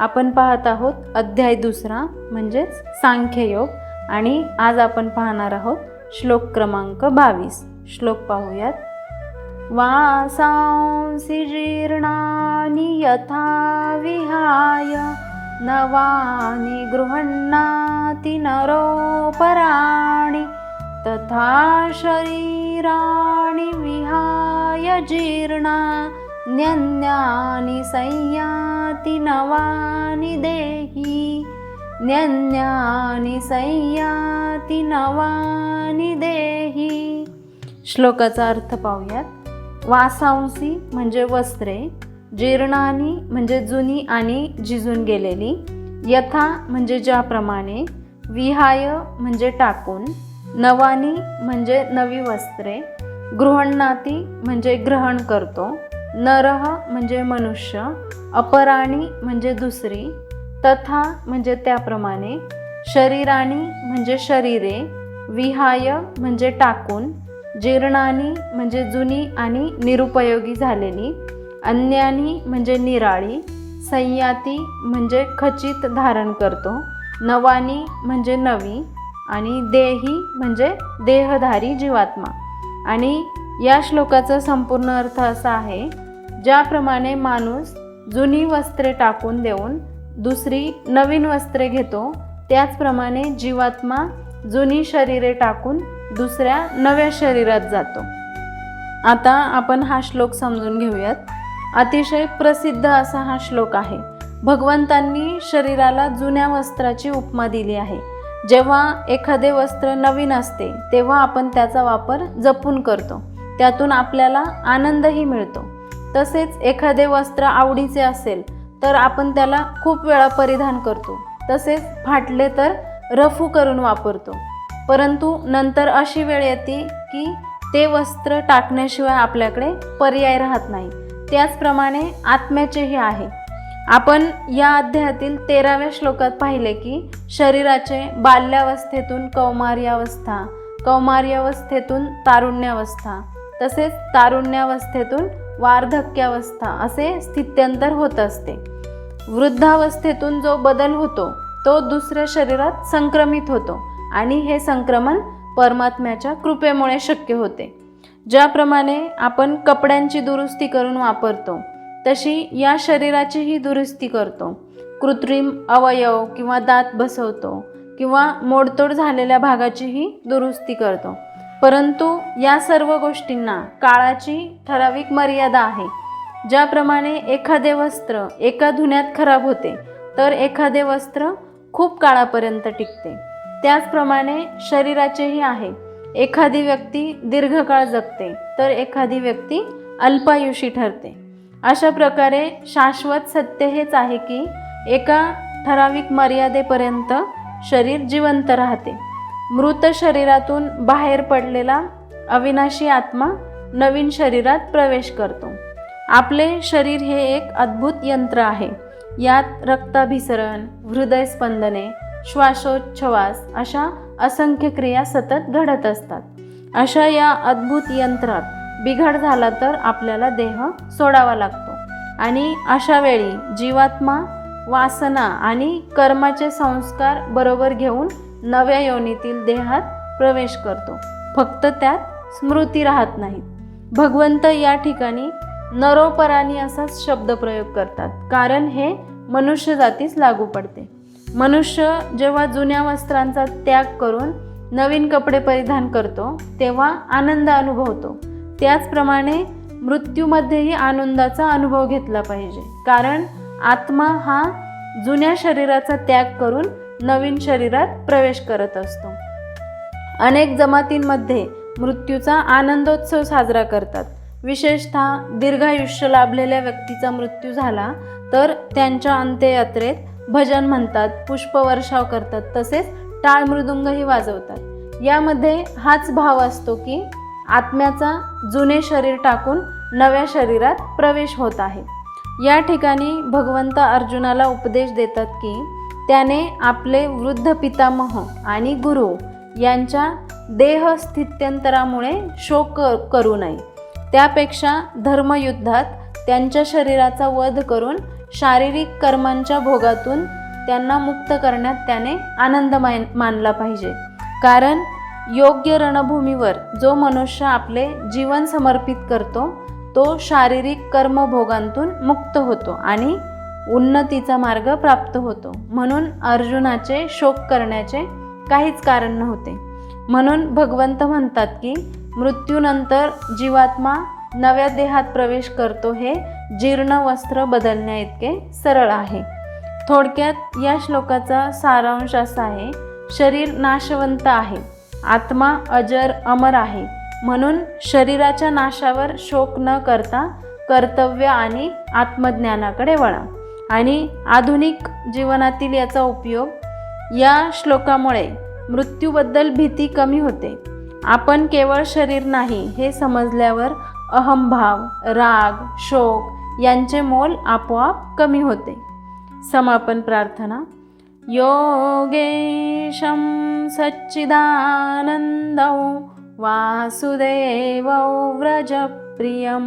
आपण पाहत आहोत अध्याय दुसरा म्हणजेच सांख्ययोग. आणि आज आपण पाहणार आहोत श्लोक क्रमांक बावीस. श्लोक पाहूयात. वासांसि जीर्णानि यथा विहाय नवानि गृह्णाति नरोपराणि तथा शरीराणि विहाय जीर्णा न्यन्यानि संयाति नवानि देहि। न्यन्यानि संयाति नवानि देहि। श्लोकाचा अर्थ पाहूयात. वासांसी म्हणजे वस्त्रे जीर्णानी म्हणजे जुनी आणि झिजून गेलेली यथा म्हणजे ज्याप्रमाणे विहाय म्हणजे टाकून नवानी म्हणजे नवी वस्त्रे गृहणाती म्हणजे ग्रहण करतो नरह म्हणजे मनुष्य अपराणी म्हणजे दुसरी तथा म्हणजे त्याप्रमाणे शरीराणी म्हणजे शरीरे विहाय म्हणजे टाकून जीर्णानी म्हणजे जुनी आणि निरुपयोगी झालेली अन्यानी म्हणजे निराळी संयाती म्हणजे खचित धारण करतो नवानी म्हणजे नवी आणि देही म्हणजे देहधारी जीवात्मा. आणि या श्लोकाचा संपूर्ण अर्थ असा आहे ज्याप्रमाणे माणूस जुनी वस्त्रे टाकून देऊन दुसरी नवीन वस्त्रे घेतो त्याचप्रमाणे जीवात्मा जुनी शरीरे टाकून दुसऱ्या नव्या शरीरात जातो. आता आपण हा श्लोक समजून घेऊयात. अतिशय प्रसिद्ध असा हा श्लोक आहे. भगवंतांनी शरीराला जुन्या वस्त्राची उपमा दिली आहे. जेव्हा एखादे वस्त्र नवीन असते तेव्हा आपण त्याचा वापर जपून करतो. त्यातून आपल्याला आनंदही मिळतो. तसेच एखादे वस्त्र आवडीचे असेल तर आपण त्याला खूप वेळा परिधान करतो. तसेच फाटले तर रफू करून वापरतो. परंतु नंतर अशी वेळ येते की ते वस्त्र टाकण्याशिवाय आपल्याकडे पर्याय राहत नाही. त्याचप्रमाणे आत्म्याचेही आहे. आपण या अध्यायातील तेराव्या श्लोकात पाहिले की शरीराचे बाल्यावस्थेतून कौमार्यावस्था कौमार्यावस्थेतून तारुण्यावस्था तसेच तारुण्यावस्थेतून वार्धक्यावस्था असे स्थित्यंतर होत असते. वृद्धावस्थेतून जो बदल होतो तो दुसऱ्या शरीरात संक्रमित होतो आणि हे संक्रमण परमात्म्याच्या कृपेमुळे शक्य होते. ज्याप्रमाणे आपण कपड्यांची दुरुस्ती करून वापरतो तशी या शरीराचीही दुरुस्ती करतो. कृत्रिम अवयव किंवा दात बसवतो किंवा मोडतोड झालेल्या भागाचीही दुरुस्ती करतो. परंतु या सर्व गोष्टींना काळाची ठराविक मर्यादा आहे. ज्याप्रमाणे एखादे वस्त्र एका धुण्यात खराब होते तर एखादे वस्त्र खूप काळापर्यंत टिकते. त्याचप्रमाणे शरीराचेही आहे. एखादी व्यक्ती दीर्घकाळ जगते तर एखादी व्यक्ती अल्पायुषी ठरते. अशा प्रकारे शाश्वत सत्य हेच आहे की एका ठराविक मर्यादेपर्यंत शरीर जिवंत राहते. मृत शरीरातून बाहेर पडलेला अविनाशी आत्मा नवीन शरीरात प्रवेश करतो. आपले शरीर हे एक अद्भुत यंत्र आहे. यात रक्ताभिसरण हृदयस्पंदने श्वासोच्छवास अशा असंख्य क्रिया सतत घडत असतात. अशा या अद्भुत यंत्रात बिघाड झाला तर आपल्याला देह सोडावा लागतो. आणि अशा वेळी जीवात्मा वासना आणि कर्माचे संस्कार बरोबर घेऊन नव्या योनीतील देहात प्रवेश करतो. फक्त त्यात स्मृती राहत नाहीत. भगवंत या ठिकाणी नरोपरानी असाच शब्द प्रयोग करतात. कारण हे मनुष्य जातीस लागू पडते. मनुष्य जेव्हा जुन्या वस्त्रांचा त्याग करून नवीन कपडे परिधान करतो तेव्हा आनंद अनुभवतो. त्याचप्रमाणे मृत्यूमध्येही आनंदाचा अनुभव घेतला पाहिजे. कारण आत्मा हा जुन्या शरीराचा त्याग करून नवीन शरीरात प्रवेश करत असतो. अनेक जमातींमध्ये मृत्यूचा आनंदोत्सव साजरा करतात. विशेषतः दीर्घायुष्य लाभलेल्या व्यक्तीचा मृत्यू झाला तर त्यांच्या अंत्ययात्रेत भजन म्हणतात पुष्पवर्षाव करतात तसेच टाळ मृदुंगही वाजवतात. यामध्ये हाच भाव असतो की आत्म्याचा जुने शरीर टाकून नव्या शरीरात प्रवेश होत आहे. या ठिकाणी भगवंत अर्जुनाला उपदेश देतात की त्याने आपले वृद्ध पितामह आणि गुरु यांच्या देह स्थित्यंतरामुळे शोक करू नये. त्यापेक्षा धर्मयुद्धात त्यांच्या शरीराचा वध करून शारीरिक कर्मांच्या भोगातून त्यांना मुक्त करण्यात त्याने आनंद मान मानला पाहिजे. कारण योग्य रणभूमीवर जो मनुष्य आपले जीवन समर्पित करतो तो शारीरिक कर्मभोगांतून मुक्त होतो आणि उन्नतीचा मार्ग प्राप्त होतो. म्हणून अर्जुनाचे शोक करण्याचे काहीच कारण नव्हते. म्हणून भगवंत म्हणतात की मृत्यूनंतर जीवात्मा नव्या देहात प्रवेश करतो हे जीर्ण वस्त्र बदलण्या इतके सरळ आहे. थोडक्यात या श्लोकाचा सारांश असा आहे शरीर नाशवंत आहे आत्मा अजर अमर आहे. म्हणून शरीराच्या नाशावर शोक न करता कर्तव्य आणि आत्मज्ञानाकडे वळा. आणि आधुनिक जीवनातील याचा उपयोग या श्लोकामुळे मृत्यूबद्दल भीती कमी होते. आपण केवळ शरीर नाही हे समजल्यावर अहंभाव राग शोक यांचे मोल आपोआप कमी होते. समापन प्रार्थना. योगेशं सच्चिदानन्दौ वासुदेवौ व्रजप्रियं